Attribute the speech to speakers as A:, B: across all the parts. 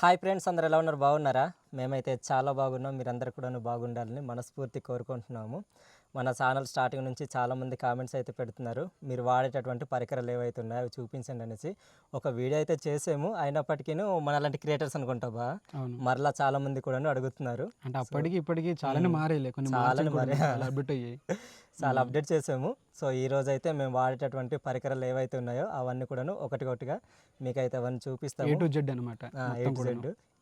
A: Hi friends అందరు ఎలా ఉన్నారు? బాగున్నారా? మేమైతే చాలా బాగున్నాం. మీరందరూ కూడా బాగుండాలని మనస్ఫూర్తి కోరుకుంటున్నాము. మన ఛానల్ స్టార్టింగ్ నుంచి చాలామంది కామెంట్స్ అయితే పెడుతున్నారు. మీరు వాడేటటువంటి పరికరాలు ఏవైతే ఉన్నాయో అవి చూపించండి అనేసి. ఒక వీడియో అయితే చేసాము. అయినప్పటికీ మన లాంటి క్రియేటర్స్ అనుకుంటా బా. మరలా చాలా మంది కూడా అడుగుతున్నారు.
B: అంటే అప్పటికి ఇప్పటికి చాలానే మారేలే కొన్ని చాలా అప్డేట్ అయ్యాయి.
A: చాలా అప్డేట్ చేసాము. సో ఈ రోజు అయితే మేము వాడేటటువంటి పరికరాలు ఏవైతే ఉన్నాయో అవన్నీ కూడాను ఒకటి ఒకటిగా మీకైతే అవన్నీ
B: ఏ
A: చూపిస్తాము
B: టు జెడ్ అనమాట.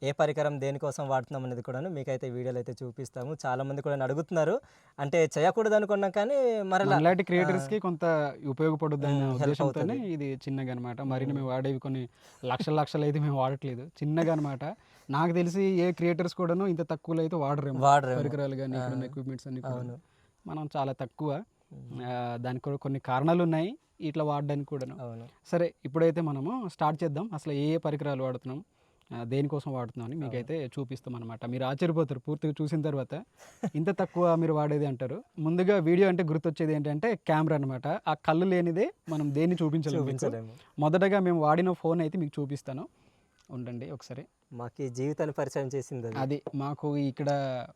A: ఏ పరికరం దేనికోసం వాడుతున్నాం అనేది కూడా మీకైతే వీడియోలు అయితే చూపిస్తాము. చాలా మంది కూడా అడుగుతున్నారు అంటే చేయకూడదు అనుకున్నాం కానీ మరలా
B: అలాంటి క్రియేటర్స్కి కొంత ఉపయోగపడుద్ది అనే ఉద్దేశంతోనే ఇది చిన్నగా అనమాట మరి మేము వాడేవి కొన్ని లక్షల లక్షలు అయితే మేము వాడట్లేదు. చిన్నగా అనమాట నాకు తెలిసి ఏ క్రియేటర్స్ కూడాను ఇంత తక్కువలో అయితే వాడరేమో.
A: వాడరేమో.
B: పరికరాలు కానీ ఎక్విప్మెంట్స్ అన్ని కూడా మనం చాలా తక్కువ. దానికి కూడా కొన్ని కారణాలు ఉన్నాయి. ఇట్లా వాడడానికి కూడాను. సరే ఇప్పుడైతే మనము స్టార్ట్ చేద్దాం. అసలు ఏ ఏ పరికరాలు వాడుతున్నాం? దేనికోసం వాడుతున్నాం అని మీకైతే చూపిస్తాం అనమాట మీరు ఆశ్చర్యపోతారు పూర్తిగా చూసిన తర్వాత. ఇంత తక్కువ మీరు వాడేది అంటారు. ముందుగా వీడియో అంటే గుర్తొచ్చేది ఏంటంటే కెమెరా అనమాట ఆ కళ్ళు లేనిదే మనం దేన్ని చూపించలేము. మొదటగా మేము వాడిన ఫోన్ అయితే మీకు చూపిస్తాను. ఉండండి ఒకసారి.
A: మాకు జీవితాన్ని పరిచయం చేసింది అది.
B: అది మాకు ఇక్కడ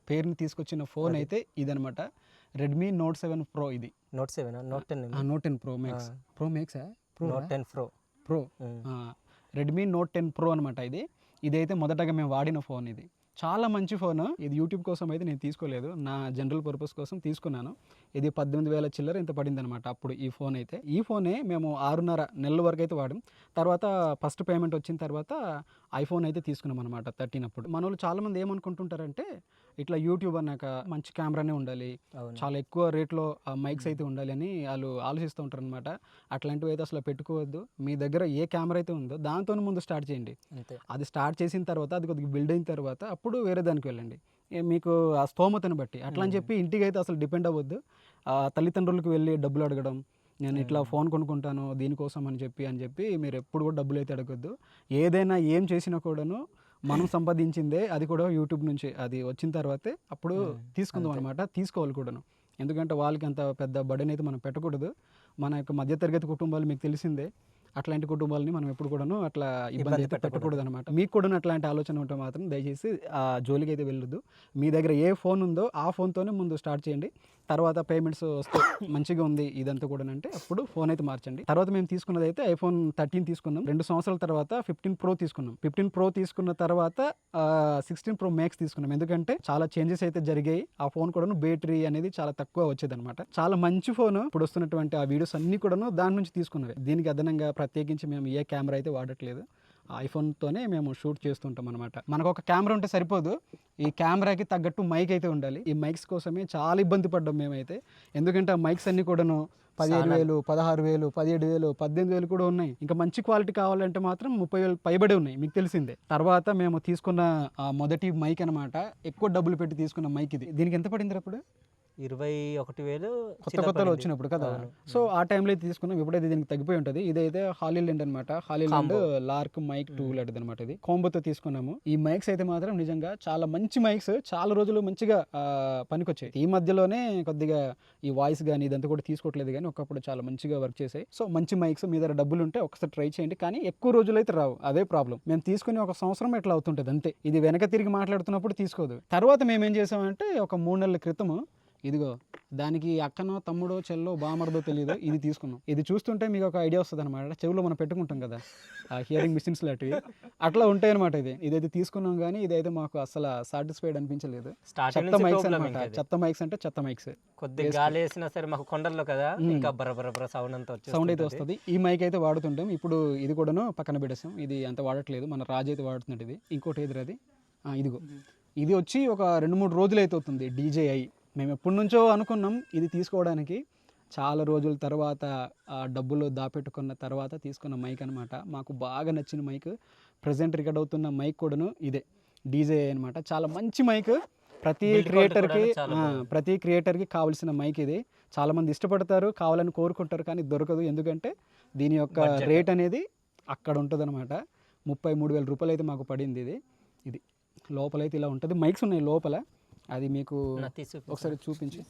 B: పేరుని తీసుకొచ్చిన ఫోన్ అయితే ఇదనమాట రెడ్మీ నోట్ సెవెన్ ప్రో ఇది.
A: Note seven note ten
B: note ten pro max pro మ్యాక్సా pro
A: note ten pro
B: pro Redmi note ten pro అనమాట ఇది. ఇదైతే మొదటగా మేము వాడిన ఫోన్ ఇది. చాలా మంచి ఫోన్. ఇది యూట్యూబ్ కోసం అయితే నేను తీసుకోలేదు. నా జనరల్ పర్పస్ కోసం తీసుకున్నాను. ఇది పద్దెనిమిది వేల చిల్లర ఇంత పడింది అనమాట అప్పుడు ఈ ఫోన్ అయితే. ఈ ఫోనే మేము ఆరున్నర నెలల వరకు అయితే వాడాం. తర్వాత ఫస్ట్ పేమెంట్ వచ్చిన తర్వాత ఐఫోన్ అయితే తీసుకున్నాం అనమాట థర్టీన్ అప్పుడు. మన వాళ్ళు చాలామంది ఏమనుకుంటుంటారంటే ఇట్లా యూట్యూబ్ అన్నాక మంచి కెమెరానే ఉండాలి. చాలా ఎక్కువ రేట్లో మైక్స్ అయితే ఉండాలి అని వాళ్ళు ఆలోచిస్తూ ఉంటారు అనమాట అట్లాంటివి అయితే అసలు పెట్టుకోవద్దు. మీ దగ్గర ఏ కెమెరా అయితే ఉందో దాంతో ముందు స్టార్ట్ చేయండి. అది స్టార్ట్ చేసిన తర్వాత అది కొద్దిగా బిల్డ్ అయిన తర్వాత అప్పుడు వేరే దానికి వెళ్ళండి. మీకు ఆ స్తోమతను బట్టి. అట్లా అని చెప్పి ఇంటికి అయితే అసలు డిపెండ్ అవ్వద్దు. ఆ తల్లిదండ్రులకు వెళ్ళి డబ్బులు అడగడం నేను ఇట్లా ఫోన్ కొనుక్కుంటాను దీనికోసం అని చెప్పి అని చెప్పి మీరు ఎప్పుడు కూడా డబ్బులు అయితే అడగొద్దు. ఏదైనా ఏం చేసినా కూడాను మనం సంపాదించిందే అది కూడా యూట్యూబ్ నుంచి అది వచ్చిన తర్వాతే అప్పుడు తీసుకుందాం అనమాట తీసుకోవాలి కూడాను. ఎందుకంటే వాళ్ళకి అంత పెద్ద బడన్ అయితే మనం పెట్టకూడదు. మన యొక్క మధ్యతరగతి కుటుంబాలు మీకు తెలిసిందే. అట్లాంటి కుటుంబాలని మనం ఎప్పుడు కూడాను అట్లా ఇబ్బంది అయితే పెట్టకూడదు. అనమాట మీకు కూడా అట్లాంటి ఆలోచన ఉంటే మాత్రం దయచేసి ఆ జోలికి అయితే వెళ్ళొద్దు. మీ దగ్గర ఏ ఫోన్ ఉందో ఆ ఫోన్తోనే ముందు స్టార్ట్ చేయండి. తర్వాత పేమెంట్స్ వస్తే మంచిగా ఉంది ఇదంతా కూడా అంటే అప్పుడు ఫోన్ అయితే మార్చండి. తర్వాత మేము తీసుకున్నది అయితే ఐఫోన్ థర్టీన్ తీసుకున్నాం. రెండు సంవత్సరాల తర్వాత ఫిఫ్టీన్ ప్రో తీసుకున్నాం. ఫిఫ్టీన్ ప్రో తీసుకున్న తర్వాత సిక్స్టీన్ ప్రో మ్యాక్స్ తీసుకున్నాం. ఎందుకంటే చాలా చేంజెస్ అయితే జరిగాయి. ఆ ఫోన్ కూడాను బ్యాటరీ అనేది చాలా తక్కువ వచ్చేది అనమాట చాలా మంచి ఫోన్ ఇప్పుడు వస్తున్నటువంటి ఆ వీడియోస్ అన్ని కూడాను దాని నుంచి తీసుకున్నవి. దీనికి అదనంగా ప్రత్యేకించి మేము ఏ కెమెరా అయితే వాడట్లేదు. ఐఫోన్తోనే మేము షూట్ చేస్తుంటాం అనమాట మనకు ఒక కెమెరా ఉంటే సరిపోదు. ఈ కెమెరాకి తగ్గట్టు మైక్ అయితే ఉండాలి. ఈ మైక్స్ కోసమే చాలా ఇబ్బంది పడ్డాం మేమైతే. ఎందుకంటే ఆ మైక్స్ అన్ని కూడాను పదిహేను వేలు పదహారు వేలు పదిహేడు వేలు పద్దెనిమిది వేలు కూడా ఉన్నాయి. ఇంకా మంచి క్వాలిటీ కావాలంటే మాత్రం ముప్పై వేలు పైబడి ఉన్నాయి మీకు తెలిసిందే. తర్వాత మేము తీసుకున్న ఆ మొదటి మైక్ అనమాట ఎక్కువ డబ్బులు పెట్టి తీసుకున్న మైక్ ఇది. దీనికి ఎంత పడింది అప్పుడు?
A: ఇరవై ఒకటి వేలు
B: కొత్త కొత్తలో. వచ్చినప్పుడు కదా. సో ఆ టైంలో తీసుకున్నాం. ఇప్పుడైతే దీనికి తగ్గిపోయి ఉంటుంది. ఇదైతే హాలీలాండ్ అనమాట హాలీలాండ్ లార్క్ మైక్ టూ లాంటిది అనమాట ఇది. కోంబోతో తీసుకున్నాము. ఈ మైక్స్ అయితే మాత్రం నిజంగా చాలా మంచి మైక్స్ చాలా రోజులు మంచిగా పనికొచ్చాయి. ఈ మధ్యలోనే కొద్దిగా ఈ వాయిస్ కానీ ఇదంతా కూడా తీసుకోవట్లేదు కానీ ఒకప్పుడు చాలా మంచిగా వర్క్ చేసాయి. సో మంచి మైక్స్ మీ దగ్గర డబ్బులు ఉంటే ఒకసారి ట్రై చేయండి. కానీ ఎక్కువ రోజులు అయితే రావు. అదే ప్రాబ్లం మేము తీసుకుని ఒక సంవత్సరం ఎట్లా అవుతుంటుంది? అంతే. ఇది వెనక తిరిగి మాట్లాడుతున్నప్పుడు తీసుకోదు. తర్వాత మేము ఏం చేసామంటే ఒక మూడు నెలల క్రితము ఇదిగో దానికి అక్కనో తమ్ముడో చెల్లో బామర్దో తెలియదు ఇది తీసుకున్నాం. ఇది చూస్తుంటే మీకు ఒక ఐడియా వస్తుంది అనమాట చెవిలో మనం పెట్టుకుంటాం కదా ఆ హియరింగ్ మిషన్స్ లాంటివి. అట్లా ఉంటాయి అనమాట ఇది. ఇదైతే తీసుకున్నాం కానీ ఇదైతే మాకు అసలు సాటిస్ఫైడ్ అనిపించలేదు. చెత్త మైక్స్ అనమాట. చెత్త మైక్స్ అంటే చెత్త మైక్స్
A: కొద్ది గాలి వేసినా సరే మాకు కొండల్లో కదా ఇంకా బర బర బర సౌండ్ అంతా
B: సౌండ్ అయితే వస్తుంది. ఈ మైక్ అయితే వాడుతుంటాం. ఇప్పుడు ఇది కూడాను పక్కన పెట్టేసాం. ఇది అంత వాడట్లేదు. మన రాజు అయితే వాడుతున్నాడు ఇది. ఇంకోటి ఎదురు అది ఆ, ఇదిగో. ఇది వచ్చి ఒక రెండు మూడు రోజులు అయితే అవుతుంది. డీజేఐ మేము ఎప్పటి నుంచో అనుకున్నాం ఇది తీసుకోవడానికి. చాలా రోజుల తర్వాత ఆ డబ్బులు దాపెట్టుకున్న తర్వాత తీసుకున్న మైక్ అనమాట మాకు బాగా నచ్చిన మైక్. ప్రజెంట్ రికార్డ్ అవుతున్న మైక్ కూడాను ఇదే. డీజే అనమాట చాలా మంచి మైక్. ప్రతి క్రియేటర్కి ప్రతి క్రియేటర్కి కావాల్సిన మైక్ ఇది. చాలామంది ఇష్టపడతారు కావాలని కోరుకుంటారు కానీ దొరకదు. ఎందుకంటే దీని యొక్క రేట్ అనేది అక్కడ ఉంటుంది అనమాట ముప్పై మూడు వేల రూపాయలు అయితే మాకు పడింది ఇది. ఇది లోపలైతే ఇలా ఉంటుంది. మైక్స్ ఉన్నాయి లోపల. అది మీకు ఒకసారి చూపించు.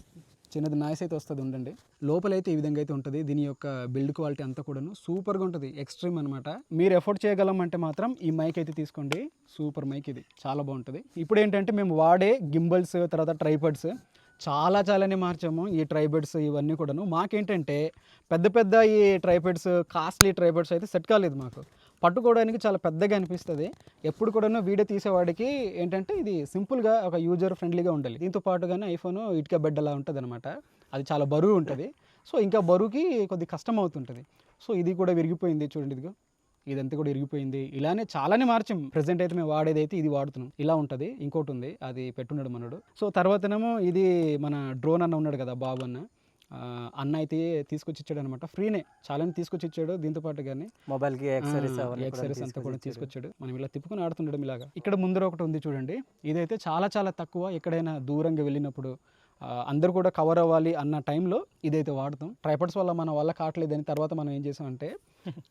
B: చిన్నది నాయిస్ అయితే వస్తుంది ఉండండి. లోపలైతే ఈ విధంగా అయితే ఉంటుంది. దీని యొక్క బిల్డ్ క్వాలిటీ అంతా కూడాను సూపర్గా ఉంటుంది. ఎక్స్ట్రీమ్ అనమాట మీరు ఎఫోర్డ్ చేయగలం అంటే మాత్రం ఈ మైక్ అయితే తీసుకోండి. సూపర్ మైక్ ఇది. చాలా బాగుంటుంది. ఇప్పుడు ఏంటంటే మేము వాడే గింబల్స్ తర్వాత ట్రైపడ్స్ చాలా చాలానే మార్చాము. ఈ ట్రైబెడ్స్ ఇవన్నీ కూడాను. మాకేంటంటే పెద్ద పెద్ద ఈ ట్రైబెడ్స్ కాస్ట్లీ ట్రైబెడ్స్ అయితే సెట్ కాలేదు మాకు. పట్టుకోవడానికి చాలా పెద్దగా అనిపిస్తుంది. ఎప్పుడు కూడాను వీడియో తీసేవాడికి ఏంటంటే ఇది సింపుల్గా ఒక యూజర్ ఫ్రెండ్లీగా ఉండాలి. దీంతో పాటుగానే ఐఫోన్ ఇటుక బెడ్ అలా ఉంటుంది అనమాట అది చాలా బరువు ఉంటుంది. సో ఇంకా బరువుకి కొద్ది కష్టం అవుతుంటుంది. సో ఇది కూడా విరిగిపోయింది చూడండి ఇదిగో. ఇదంతా కూడా ఇరిగిపోయింది ఇలానే చాలానే మార్చాం. ప్రెసెంట్ అయితే మేము వాడేది అయితే ఇది వాడుతున్నాం. ఇలా ఉంటుంది. ఇంకోటి ఉంది. అది పెట్టున్నాడు మనడు. సో తర్వాతనేమో ఇది మన డ్రోన్ అన్న ఉన్నాడు కదా బాబు అన్న. అన్న అయితే తీసుకొచ్చి ఇచ్చాడు అనమాట ఫ్రీనే చాలానే తీసుకొచ్చి ఇచ్చాడు దీంతో పాటు కానీ
A: మొబైల్కి యాక్సరీస్
B: ఎక్సరీస్ అంతా కూడా
A: తీసుకొచ్చి
B: తీసుకొచ్చాడు. మనం ఇలా తిప్పుకొని ఆడుతుండడం ఇలాగా. ఇక్కడ ముందర ఒకటి ఉంది చూడండి. ఇదైతే చాలా చాలా తక్కువ ఎక్కడైనా దూరంగా వెళ్ళినప్పుడు అందరూ కూడా కవర్ అవ్వాలి అన్న టైంలో ఇదైతే వాడతాం. ట్రైపడ్స్ వల్ల మన వల్ల కావట్లేదని తర్వాత మనం ఏం చేసామంటే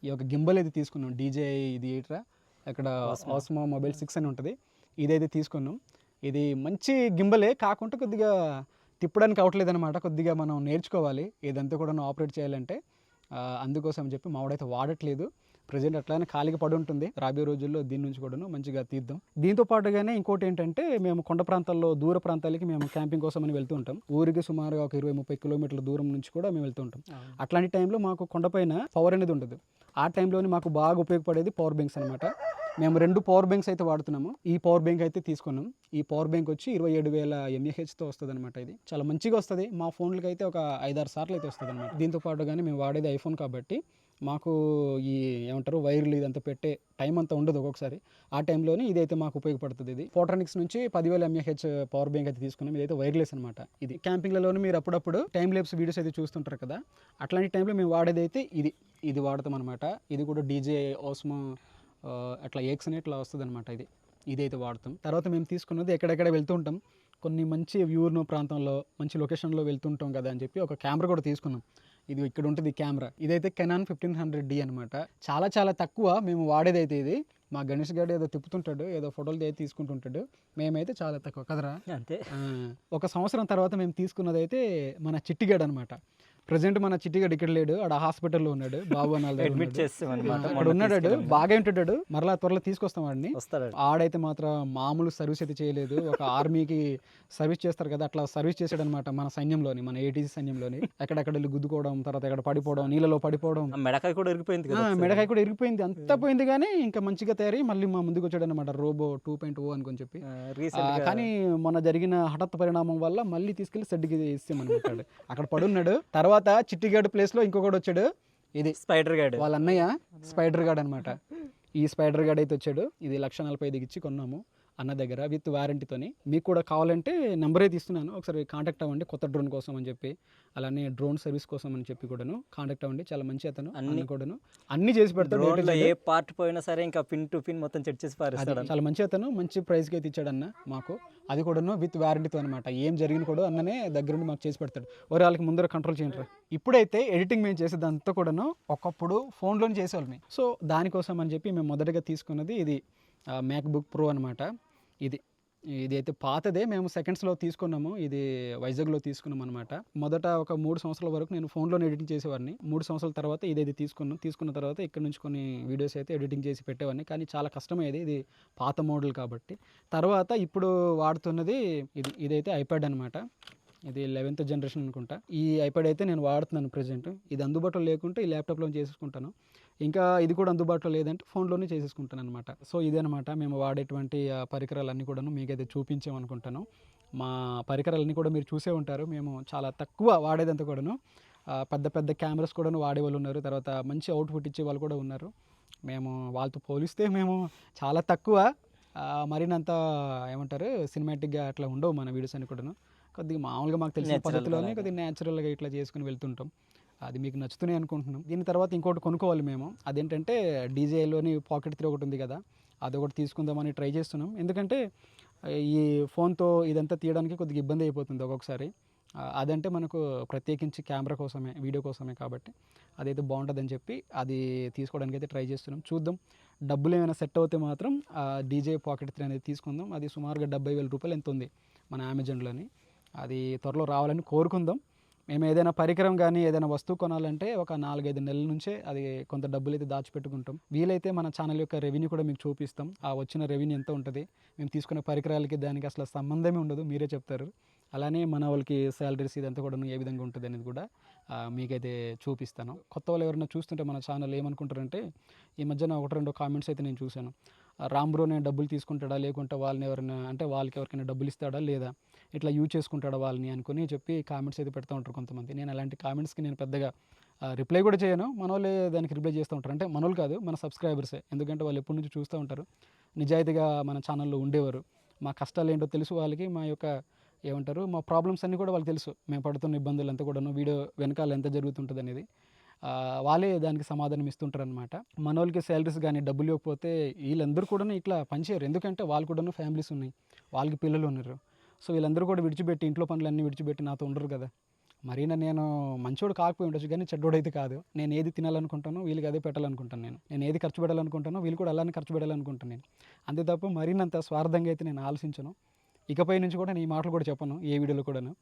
B: ఈ యొక్క గింబల్ అయితే తీసుకున్నాం. డీజే ఇది ఏంట్రా అక్కడ ఆస్మో మొబైల్ సిక్స్ అని ఉంటుంది. ఇదైతే తీసుకున్నాం. ఇది మంచి గింబలే కాకుండా కొద్దిగా తిప్పడానికి అవట్లేదు అనమాట కొద్దిగా మనం నేర్చుకోవాలి. ఇదంతా కూడా ఆపరేట్ చేయాలంటే అందుకోసం చెప్పి మావాడైతే వాడట్లేదు. ప్రజెంట్ అట్లానే ఖాళీగా పడి ఉంటుంది. రాబోయే రోజుల్లో దీని నుంచి కూడాను మంచిగా తీద్దాం. దీంతో పాటుగానే ఇంకోటి ఏంటంటే మేము కొండ ప్రాంతాల్లో దూర ప్రాంతాలకి మేము క్యాంపింగ్ కోసం అని వెళ్తూ ఉంటాం. ఊరికి సుమారుగా ఒక ఇరవై ముప్పై కిలోమీటర్ల దూరం నుంచి కూడా మేము వెళ్తూ ఉంటాం. అట్లాంటి టైంలో మాకు కొండపైన పవర్ అనేది ఉండదు. ఆ టైంలోనే మాకు బాగా ఉపయోగపడేది పవర్ బ్యాంక్స్ అనమాట మేము రెండు పవర్ బ్యాంక్స్ అయితే వాడుతున్నాము. ఈ పవర్ బ్యాంక్ అయితే తీసుకున్నాం. ఈ పవర్ బ్యాంక్ వచ్చి ఇరవై ఏడు వేల ఎంఏహెచ్తో వస్తుంది అనమాట ఇది. చాలా మంచిగా వస్తుంది. మా ఫోన్లకి అయితే ఒక ఐదారు సార్లు అయితే వస్తుంది అనమాట దీంతో పాటుగానే మేము వాడేది ఐఫోన్ కాబట్టి మాకు ఈ ఏమంటారు వైర్లు ఇదంతా పెట్టే టైం అంతా ఉండదు ఒక్కొక్కసారి. ఆ టైంలోనే ఇదైతే మాకు ఉపయోగపడుతుంది ఇది. ఫోటోనిక్స్ నుంచి పదివేల ఎంఏహెచ్ పవర్ బ్యాంక్ అయితే తీసుకున్నాం. ఇదైతే వైర్లెస్ అనమాట ఇది క్యాంపింగ్లలోనే మీరు అప్పుడప్పుడు టైం లేప్స్ వీడియోస్ అయితే చూస్తుంటారు కదా అట్లాంటి టైంలో మేము వాడేది అయితే ఇది. ఇది వాడతాం అనమాట ఇది కూడా డీజే ఓస్మో అట్లా ఏక్స్ అని ఇట్లా వస్తుంది అనమాట ఇది. ఇదైతే వాడతాం. తర్వాత మేము తీసుకున్నది ఎక్కడెక్కడ వెళ్తూ ఉంటాం. కొన్ని మంచి వ్యూర్ను ప్రాంతంలో మంచి లొకేషన్లో వెళ్తుంటాం కదా అని చెప్పి ఒక కెమెరా కూడా తీసుకున్నాం. ఇది ఇక్కడ ఉంటుంది కెమెరా. ఇదైతే కెనాన్ ఫిఫ్టీన్ హండ్రెడ్ డి అనమాట చాలా చాలా తక్కువ మేము వాడేది అయితే ఇది మా గణేష్ గారు ఏదో తిప్పుతుంటాడు ఏదో ఫోటోలు అయితే తీసుకుంటుంటాడు మేమైతే చాలా తక్కువ. కదరా?
A: అంతే.
B: ఒక సంవత్సరం తర్వాత మేము తీసుకున్నది అయితే మన చిట్టిగాడు అనమాట ప్రజెంట్ మన చిట్టిగాడు ఇక్కడ లేడు ఆడ హాస్పిటల్లో ఉన్నాడు బాబు అన్న వాళ్ళ దగ్గర
A: అడ్మిట్
B: ఉన్నాడు.
A: చేస్తాం అనమాట
B: అక్కడ ఉన్నాడు బాగా ఉంటాడు మరలా త్వరలో తీసుకొస్తాం వాడిని. ఆడైతే మాత్రం మామూలు సర్వీస్ అయితే చేయలేదు ఒక ఆర్మీకి సర్వీస్ చేస్తారు కదా అట్లా సర్వీస్ చేసాడు అనమాట మన సైన్యంలోని మన ఏటీసీ సైన్యంలోని. ఎక్కడెక్కడ వెళ్ళి గుద్దుకోవడం తర్వాత ఎక్కడ పడిపోవడం నీళ్ళలో పడిపోవడం.
A: మెడకాయ కూడా కదా
B: మెడకాయ కూడా ఇరిగిపోయింది. అంతా పోయింది కానీ ఇంకా మంచిగా తయారై మళ్ళీ మా ముందుకు వచ్చాడు అనమాట రోబో టూ పాయింట్ ఓ అనుకొని చెప్పి. కానీ మొన్న జరిగిన హఠాత్ పరిణామం వల్ల మళ్ళీ తీసుకెళ్ళి సెడ్కి ఇస్తామన్నమాట అక్కడ పడున్నాడు తర్వాత చిట్టిగాడు ప్లేస్లో ఇంకొకటి వచ్చాడు. ఇది
A: స్పైడర్ గార్డ్
B: వాళ్ళ అన్నయ్య స్పైడర్ గార్డ్ అనమాట ఈ స్పైడర్ గార్డ్ అయితే వచ్చాడు. ఇది లక్ష నలభై ఐదుకి ఇచ్చి కొన్నాము. అన్న దగ్గర విత్ వారంటీతోని. మీకు కూడా కావాలంటే నెంబర్ అయితే ఇస్తున్నాను ఒకసారి కాంటాక్ట్ అవ్వండి. కొత్త డ్రోన్ కోసం అని చెప్పి అలానే డ్రోన్ సర్వీస్ కోసం అని చెప్పి కూడాను కాంటాక్ట్ అవ్వండి. చాలా మంచి అతను. అన్ని కూడాను. అన్ని చేసి పెడతాడు
A: ఏ పార్ట్ పోయినా సరే ఇంకా పిన్ టు పిన్ మొత్తం చెక్ చేసి పారేస్తాడు.
B: చాలా మంచి అతను. మంచి ప్రైస్కి అయితే ఇచ్చాడన్న మాకు. అది కూడాను విత్ వారంటీతో అనమాట ఏం జరిగిన కూడా అన్ననే దగ్గరుండి మాకు చేసి పెడతాడు. ఓరే వాళ్ళకి ముందర కంట్రోల్ చేయండి ఇప్పుడైతే ఎడిటింగ్ మేము చేసేదంతా కూడాను ఒకప్పుడు ఫోన్లోనే చేసేవాళ్ళమి. సో దానికోసం అని చెప్పి మేము మొదటగా తీసుకున్నది ఇది. మ్యాక్బుక్ ప్రో అనమాట ఇది ఇది అయితే పాతదే మేము సెకండ్స్లో తీసుకున్నాము. ఇది వైజాగ్లో తీసుకున్నాం అనమాట మొదట ఒక మూడు సంవత్సరాల వరకు నేను ఫోన్లోనే ఎడిటింగ్ చేసేవాడిని. మూడు సంవత్సరాల తర్వాత ఇదైతే తీసుకున్నాం తీసుకున్న తర్వాత ఇక్కడ నుంచి కొన్ని వీడియోస్ అయితే ఎడిటింగ్ చేసి పెట్టేవాడిని. కానీ చాలా కష్టమయ్యేది. ఇది పాత మోడల్ కాబట్టి. తర్వాత ఇప్పుడు వాడుతున్నది ఇది ఇదైతే ఐప్యాడ్ అనమాట ఇది లెవెన్త్ జనరేషన్ అనుకుంటా. ఈ ఐప్యాడ్ అయితే నేను వాడుతున్నాను ప్రజెంట్. ఇది అందుబాటులో లేకుంటే ఈ ల్యాప్టాప్లో చేసుకుంటాను ఇంకా ఇది కూడా అందుబాటులో లేదంటే ఫోన్లోనే చేసేసుకుంటాను అనమాట సో ఇదనమాట మేము వాడేటువంటి పరికరాలన్నీ కూడాను మీకైతే చూపించామనుకుంటాను. మా పరికరాలన్నీ కూడా మీరు చూసే ఉంటారు. మేము చాలా తక్కువ వాడేదంతా కూడాను పెద్ద పెద్ద కెమెరాస్ కూడా వాడే వాళ్ళు ఉన్నారు. తర్వాత మంచి అవుట్పుట్ ఇచ్చే వాళ్ళు కూడా ఉన్నారు. మేము వాళ్ళతో పోలిస్తే మేము చాలా తక్కువ మరినంత ఏమంటారు సినిమాటిక్గా అట్లా ఉండవు మన వీడియోస్ అని కూడాను. కొద్దిగా మామూలుగా మాకు తెలిసిన పద్ధతిలోనే. కొద్దిగా న్యాచురల్గా ఇట్లా చేసుకుని వెళ్తుంటాం. అది మీకు నచ్చుతున్నాయి అనుకుంటున్నాం. దీని తర్వాత ఇంకోటి కొనుక్కోవాలి మేము. అదేంటంటే డీజేలోని పాకెట్ త్రీ ఒకటి ఉంది కదా అది ఒకటి తీసుకుందామని ట్రై చేస్తున్నాం. ఎందుకంటే ఈ ఫోన్తో ఇదంతా తీయడానికి కొద్దిగా ఇబ్బంది అయిపోతుంది ఒక్కొక్కసారి. అదంటే మనకు ప్రత్యేకించి కెమెరా కోసమే వీడియో కోసమే కాబట్టి అదైతే బాగుంటుందని చెప్పి అది తీసుకోవడానికి అయితే ట్రై చేస్తున్నాం. చూద్దాం. డబ్బులు ఏమైనా సెట్ అవుతే మాత్రం డీజే పాకెట్ త్రీ అనేది తీసుకుందాం. అది సుమారుగా డెబ్బై వేల రూపాయలు ఎంత ఉంది మన అమెజాన్లోని. అది త్వరలో రావాలని కోరుకుందాం. మేము ఏదైనా పరికరం కానీ ఏదైనా వస్తువు కొనాలంటే ఒక నాలుగైదు నెలల నుంచే అది కొంత డబ్బులు అయితే దాచిపెట్టుకుంటాం. వీలైతే మన ఛానల్ యొక్క రెవెన్యూ కూడా మీకు చూపిస్తాం. ఆ వచ్చిన రెవెన్యూ ఎంత ఉంటుంది? మేము తీసుకునే పరికరాలకి దానికి అసలు సంబంధమే ఉండదు మీరే చెప్తారు. అలానే మన వాళ్ళకి శాలరీస్ ఇదంతా కూడా ఏ విధంగా ఉంటుంది అనేది కూడా మీకైతే చూపిస్తాను. కొత్త వాళ్ళు ఎవరైనా చూస్తుంటే మన ఛానల్ ఏమనుకుంటారంటే ఈ మధ్యన ఒకటి రెండు కామెంట్స్ అయితే నేను చూశాను. ఆ, నేను డబ్బులు తీసుకుంటాడా? లేకుంటే వాళ్ళని ఎవరైనా అంటే వాళ్ళకి ఎవరికైనా డబ్బులు ఇస్తాడా? లేదా ఇట్లా యూజ్ చేసుకుంటాడా వాళ్ళని అనుకుని చెప్పి కామెంట్స్ అయితే పెడతా ఉంటారు కొంతమంది. నేను అలాంటి కామెంట్స్కి నేను పెద్దగా రిప్లై కూడా చేయను. మనోళ్ళే దానికి రిప్లై చేస్తూ ఉంటారు. అంటే మనోళ్ళు కాదు మన సబ్స్క్రైబర్సే. ఎందుకంటే వాళ్ళు ఎప్పటి నుంచి చూస్తూ ఉంటారు. నిజాయితీగా మన ఛానల్లో ఉండేవారు. మా కష్టాలు ఏంటో తెలుసు వాళ్ళకి. మా యొక్క ఏమంటారు మా ప్రాబ్లమ్స్ అన్నీ కూడా వాళ్ళకి తెలుసు. మేము పడుతున్న ఇబ్బందులు ఎంత కూడాను వీడియో వెనకాల ఎంత జరుగుతుంటుంది అనేది వాళ్ళే దానికి సమాధానం ఇస్తుంటారు అనమాట మన వాళ్ళకి శాలరీస్ కానీ డబ్బులు ఇవ్వకపోతే వీళ్ళందరూ కూడా ఇట్లా పనిచేయరు ఎందుకంటే వాళ్ళు కూడా ఫ్యామిలీస్ ఉన్నాయి. వాళ్ళకి పిల్లలు ఉన్నారు. సో వీళ్ళందరూ కూడా విడిచిపెట్టి ఇంట్లో పనులన్నీ విడిచిపెట్టి నాతో ఉండరు కదా. మరీనా నేను మంచోడు కాకపోయి ఉండొచ్చు కానీ చెడ్డోడు అయితే కాదు. నేను ఏది తినాలనుకుంటానో వీళ్ళకి అదే పెట్టాలనుకుంటాను నేను. నేను ఏది ఖర్చు పెట్టాలనుకుంటానో వీళ్ళు కూడా అలానే ఖర్చు పెట్టాలనుకుంటాను నేను. అంతే తప్ప మరీనంత స్వార్థంగా అయితే నేను ఆలోచించను. ఇకపై నుంచి కూడా నేను ఈ మాటలు కూడా చెప్పను ఏ వీడియోలో కూడాను.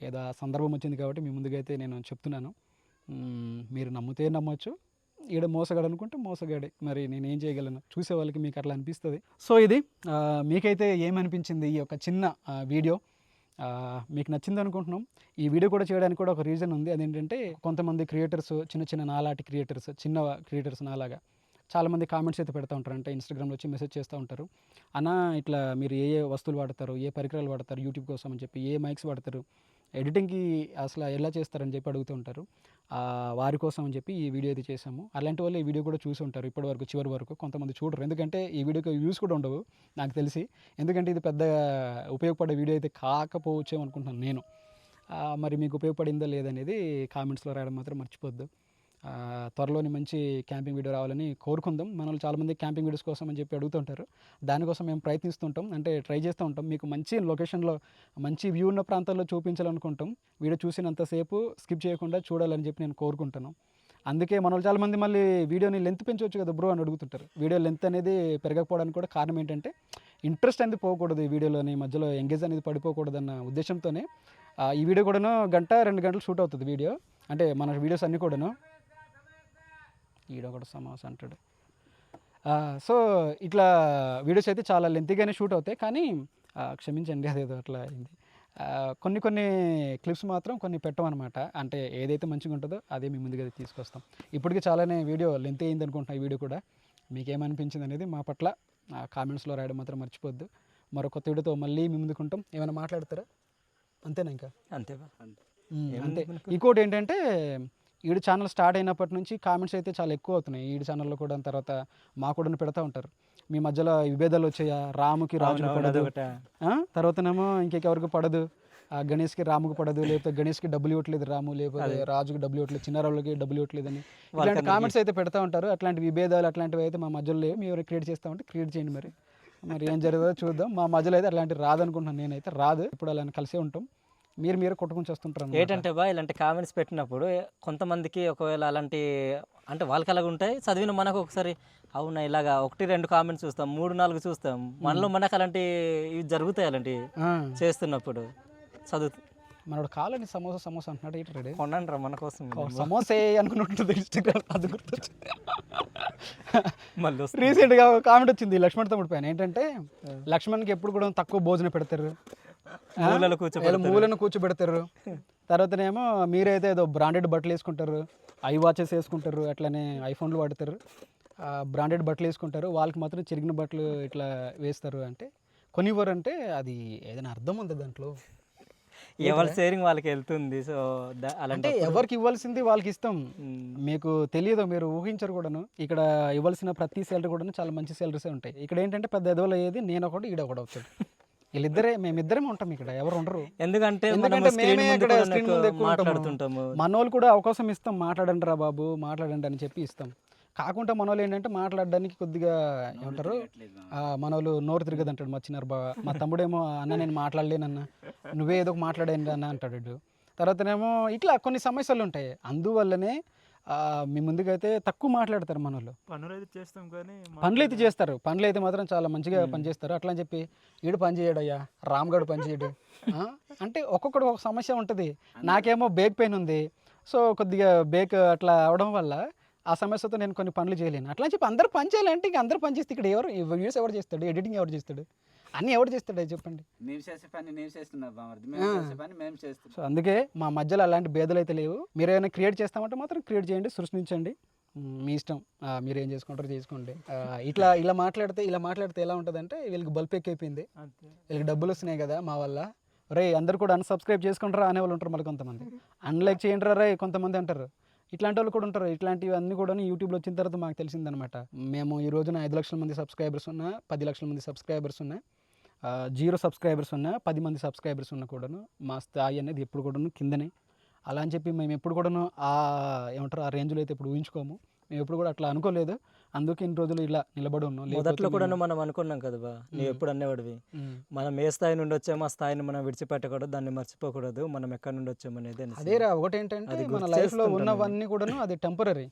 B: ఏదో సందర్భం వచ్చింది కాబట్టి మీ ముందుగా అయితే నేను చెప్తున్నాను. మీరు నమ్మితే నమ్మొచ్చు. ఈడ మోసగాడు అనుకుంటే మోసగాడే. మరి నేను ఏం చేయగలను? చూసే వాళ్ళకి మీకు అట్లా అనిపిస్తుంది. సో ఇది మీకైతే ఏమనిపించింది ఈ యొక్క చిన్న వీడియో? మీకు నచ్చింది అనుకుంటున్నాం. ఈ వీడియో కూడా చేయడానికి కూడా ఒక రీజన్ ఉంది. అదేంటంటే కొంతమంది క్రియేటర్స్ చిన్న చిన్న నాలాటి క్రియేటర్స్ చిన్న క్రియేటర్స్ నాలాగా చాలామంది కామెంట్స్ అయితే పెడతా ఉంటారు. అంటే ఇన్స్టాగ్రామ్లో వచ్చి మెసేజ్ చేస్తూ ఉంటారు. అన్న ఇట్లా మీరు ఏ ఏ వస్తువులు వాడతారు? ఏ పరికరాలు వాడతారు? యూట్యూబ్ కోసం అని చెప్పి ఏ మైక్స్ వాడతారు? ఎడిటింగ్కి అసలు ఎలా చేస్తారని చెప్పి అడుగుతూ ఉంటారు. వారి కోసం అని చెప్పి ఈ వీడియో అయితే చేసాము అలాంటి వాళ్ళు ఈ వీడియో కూడా చూసి ఉంటారు ఇప్పటి వరకు చివరి వరకు. కొంతమంది చూడరు. ఎందుకంటే ఈ వీడియోకి వ్యూస్ కూడా ఉండవు నాకు తెలిసి. ఎందుకంటే ఇది పెద్ద ఉపయోగపడే వీడియో అయితే కాకపోవచ్చేమనుకుంటున్నాను నేను. మరి మీకు ఉపయోగపడిందా లేదనేది కామెంట్స్లో రాయడం మాత్రం మర్చిపోద్దు. త్వరలోని మంచి క్యాంపింగ్ వీడియో రావాలని కోరుకుందాం. మనల్ని చాలామంది క్యాంపింగ్ వీడియోస్ కోసం అని చెప్పి అడుగుతుంటారు. దానికోసం మేము ప్రయత్నిస్తుంటాం. అంటే ట్రై చేస్తూ ఉంటాం. మీకు మంచి లొకేషన్లో మంచి వ్యూ ఉన్న ప్రాంతాల్లో చూపించాలనుకుంటాం. వీడియో చూసినంతసేపు స్కిప్ చేయకుండా చూడాలని చెప్పి నేను కోరుకుంటాను. అందుకే మన చాలామంది మళ్ళీ వీడియోని లెంత్ పెంచవచ్చు కదా బ్రో అని అడుగుతుంటారు. వీడియో లెంత్ అనేది పెరగకపోవడానికి కూడా కారణం ఏంటంటే ఇంట్రెస్ట్ అనేది పోకూడదు ఈ వీడియోలోని మధ్యలో ఎంగేజ్ అనేది పడిపోకూడదు అన్న ఉద్దేశంతోనే ఈ వీడియో కూడాను గంట రెండు గంటలు షూట్ అవుతుంది వీడియో. అంటే మన వీడియోస్ అన్నీ కూడాను. ఈడ ఒకటి సమాస్ అంటాడు. సో ఇట్లా వీడియోస్ అయితే చాలా లెంతీగానే షూట్ అవుతాయి కానీ క్షమించండి అదేదో అట్లా అయింది. కొన్ని కొన్ని క్లిప్స్ మాత్రం కొన్ని పెట్టమన్నమాట. అంటే ఏదైతే మంచిగా ఉంటుందో అదే మీ ముందుగా తీసుకొస్తాం. ఇప్పటికి చాలానే వీడియో లెంత్ అయింది అనుకుంటున్నా ఈ వీడియో కూడా. మీకేమనిపించింది అనేది మా పట్ల కామెంట్స్లో రాయడం మాత్రం మర్చిపోద్దు మరో కొత్త వీడియోతో మళ్ళీ మీ ముందుకుంటాం ఏమైనా మాట్లాడతారా? అంతేనా ఇంకా?
A: అంతే
B: అంతే. ఇంకోటి ఏంటంటే ఈడు ఛానల్ స్టార్ట్ అయినప్పటి నుంచి కామెంట్స్ అయితే చాలా ఎక్కువ అవుతున్నాయి. ఈడు ఛానల్లో కూడా తర్వాత మా కూడా పెడతా ఉంటారు. మీ మధ్యలో విభేదాలు వచ్చాయా? రాముకి రాజుకి
A: అవును,
B: పడదు? తర్వాతనేమో ఇంకెవరికి పడదు? ఆ గణేష్కి రాముకి పడదు లేకపోతే గణేష్కి డబ్బులు ఇవ్వట్లేదు రాము లేకపోతే రాజుకి డబ్బులు ఇవ్వట్లేదు చిన్నారాళ్ళకి డబ్బులు ఇవ్వట్లేదు అని ఇట్లాంటి కామెంట్స్ అయితే పెడతా ఉంటారు. అట్లాంటి విభేదాలు అట్లాంటివి అయితే మా మధ్యలో లేవు. మీరు క్రియేట్ చేస్తా ఉంటే క్రియేట్ చేయండి మరి. మరి ఏం జరుగుతుందో చూద్దాం. మా మధ్యలో అయితే అట్లాంటి రాదనుకుంటున్నాను నేనైతే. రాదు. ఇప్పుడు అలా కలిసే ఉంటాం. మీరు మీరు కొట్టుకుని చేస్తుంటారు.
A: ఏంటంటే బా ఇలాంటి కామెంట్స్ పెట్టినప్పుడు కొంతమందికి ఒకవేళ అలాంటి అంటే వాళ్ళకి అలాగ ఉంటాయి? చదివిన మనకు ఒకసారి అవునా ఇలాగా ఒకటి రెండు కామెంట్స్ చూస్తాం మూడు నాలుగు చూస్తాం. మనలో మనకు అలాంటి ఇవి జరుగుతాయి అలాంటి చేస్తున్నప్పుడు? చదువు.
B: మనోడు కాలని సమోసా సమోసా అంటున్నాడు ఇటు రెడీ.
A: కొనండి మన కోసం.
B: సమోసే అనుకున్నట్టు ఇన్స్టాగ్రామ్ అది గుర్తొచ్చి
A: మళ్ళీ.
B: రీసెంట్గా ఒక కామెంట్ వచ్చింది లక్ష్మణ్ తమ్ముడు పైన. ఏంటంటే లక్ష్మణ్కి ఎప్పుడు కూడా తక్కువ భోజనం పెడతారు. ఆ?
A: మూలలో కూర్చోబెడతారు.
B: మూలను కూర్చోబెడతారు. తర్వాతనేమో మీరైతే ఏదో బ్రాండెడ్ బట్టలు వేసుకుంటారు ఐ వాచెస్ వేసుకుంటారు అట్లనే ఐఫోన్లు వాడతారు. బ్రాండెడ్ బట్టలు వేసుకుంటారు. వాళ్ళకి మాత్రం చిరిగిన బట్టలు ఇట్లా వేస్తారు అంటే కొనివ్వరు అంటే అది ఏదైనా అర్థం ఉంది దాంట్లో.
A: ఎవరి షేరింగ్ వాళ్ళకి వెళ్తుంది సో
B: అంటే ఎవరికి ఇవ్వాల్సింది వాళ్ళకి ఇస్తాం. మీకు తెలియదు మీరు ఊహించరు కూడాను. ఇక్కడ ఇవ్వాల్సిన ప్రతి శాలరీ కూడా చాలా మంచి శాలరీసే ఉంటాయి. ఇక్కడ ఏంటంటే పెద్ద ఎదవలు అయ్యేది నేను ఒకటి ఈడ ఒకటి అవుతాడు. వీళ్ళిద్దరే మేమిద్దరమే ఉంటాం ఇక్కడ ఎవరు ఉండరు.
A: ఎందుకంటే మనం
B: ఎందుకంటే
A: స్క్రీన్
B: మేమే
A: ముందు
B: ఇక్కడ
A: కూడా
B: స్క్రీన్ ముందు ఎక్కువ ఉంటాము.
A: మాట్లాడుతుంటాము.
B: మన వాళ్ళు కూడా అవకాశం ఇస్తాం మాట్లాడండి రా బాబు మాట్లాడండి అని చెప్పి ఇస్తాం. కాకుండా మన వాళ్ళు ఏంటంటే మాట్లాడడానికి కొద్దిగా ఏమంటారు? ఆ, మన వాళ్ళు నోరు తిరగదు అంటాడు మా చిన్నారు బావ. మా తమ్ముడేమో అన్న నేను మాట్లాడలేనన్న నువ్వే ఏదో ఒక మాట్లాడండి అన్న అంటాడు తర్వాతనేమో ఇట్లా కొన్ని సమస్యలు ఉంటాయి. అందువల్లనే మీ ముందుకైతే తక్కువ మాట్లాడతారు మన వాళ్ళు
C: పనులు అయితే చేస్తాం కానీ
B: పనులు అయితే చేస్తారు. పనులు అయితే మాత్రం చాలా మంచిగా పని చేస్తారు అట్లా అని చెప్పి ఈడు పని చేయడయ్యా రామ్గడు పని చేయడు? అంటే ఒక్కొక్కడు ఒక సమస్య ఉంటుంది. నాకేమో బేక్ పెయిన్ ఉంది. సో కొద్దిగా బేక్ అట్లా అవడం వల్ల ఆ సమస్యతో నేను కొన్ని పనులు చేయలేను. అట్లా చెప్పి అందరు పని చేయాలంటే ఇంక అందరు పని చేస్తే ఇక్కడ ఎవరు వీడియోస్ ఎవరు చేస్తాడు? ఎడిటింగ్ ఎవరు చేస్తాడు? అన్నీ ఎవరు చేస్తాడు చెప్పండి.
D: నీవు చేసే పని నీవు చేస్తున్నావు బామర్ది. మేము
B: ఆ.
D: చేసే పని మేము చేస్తున్నాం.
B: సో అందుకే మా మధ్యలో అలాంటి భేదాలు అయితే లేవు. మీరు ఏమైనా క్రియేట్ చేస్తామంటే మాత్రం క్రియేట్ చేయండి సృష్టించండి. మ్, ఇష్టం. మీరు ఏం చేసుకుంటారో చేసుకోండి. ఇట్లా ఇలా మాట్లాడితే ఇలా మాట్లాడితే ఎలా ఉంటుందంటే వీళ్ళకి బల్బ్ ఎక్కిపోయింది. వీళ్ళకి డబ్బులు వస్తున్నాయి కదా మా వల్ల. రే అందరు కూడా అన్సబ్స్క్రైబ్ చేసుకుంటారా అనే వాళ్ళు ఉంటారు మళ్ళీ కొంతమంది. అన్లైక్ చేయండి రే కొంతమంది అంటారు. ఇట్లాంటి వాళ్ళు కూడా ఉంటారు. ఇట్లాంటివి అన్నీ కూడా యూట్యూబ్లో వచ్చిన తర్వాత మాకు తెలిసిందనమాట మేము ఈ రోజున ఐదు లక్షల మంది సబ్స్క్రైబర్స్ ఉన్నా పది లక్షల మంది సబ్స్క్రైబర్స్ ఉన్నా ఆ, జీరో సబ్స్క్రైబర్స్ ఉన్నా పది మంది సబ్స్క్రైబర్స్ ఉన్నా కూడాను మా స్థాయి అనేది ఎప్పుడు కూడాను కిందనే. అలా అని చెప్పి మేము ఎప్పుడు కూడాను ఆ ఏమంటారు ఆ రేంజ్లో అయితే ఇప్పుడు ఊహించుకోము. మేము ఎప్పుడు కూడా అట్లా అనుకోలేదు. అందుకే ఇన్ని రోజులు ఇలా నిలబడి ఉన్నాం.
A: మొదట్లో కూడా మనం అనుకున్నాం కదా బా నువ్వు ఎప్పుడు అనేవాడివి. మనం ఏ స్థాయి నుండి వచ్చామో ఆ స్థాయిని మనం విడిచిపెట్టకూడదు దాన్ని మర్చిపోకూడదు మనం ఎక్కడి నుండి వచ్చాము అనేది నిజం.
B: అదేరా ఒకటి ఏంటంటే
A: అది
B: మన లైఫ్లో ఉన్నవన్నీ కూడాను అది టెంపరీ.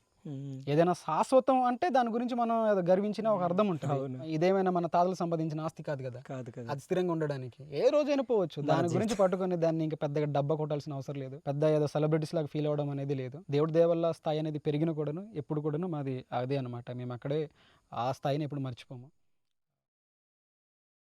B: ఏదైనా శాశ్వతం అంటే దాని గురించి మనం గర్వించిన ఒక అర్థం ఉంటుంది. ఇదేమైనా మన తాతలు సంపాదించిన ఆస్తి కాదు కదా.
A: కాదు కదా.
B: అది స్థిరంగా ఉండడానికి ఏ రోజైనా పోవచ్చు. దాని గురించి పట్టుకొని దాన్ని ఇంకా పెద్దగా డబ్బా కొట్టాల్సిన అవసరం లేదు. పెద్ద ఏదో సెలబ్రిటీస్ లాగా ఫీల్ అవ్వడం అనేది లేదు. దేవుడి దేవల్ల స్థాయి అనేది పెరిగిన కూడాను ఎప్పుడు కూడాను మాది అదే అనమాట మేము అక్కడే ఆ స్థాయిని ఎప్పుడు మర్చిపోము.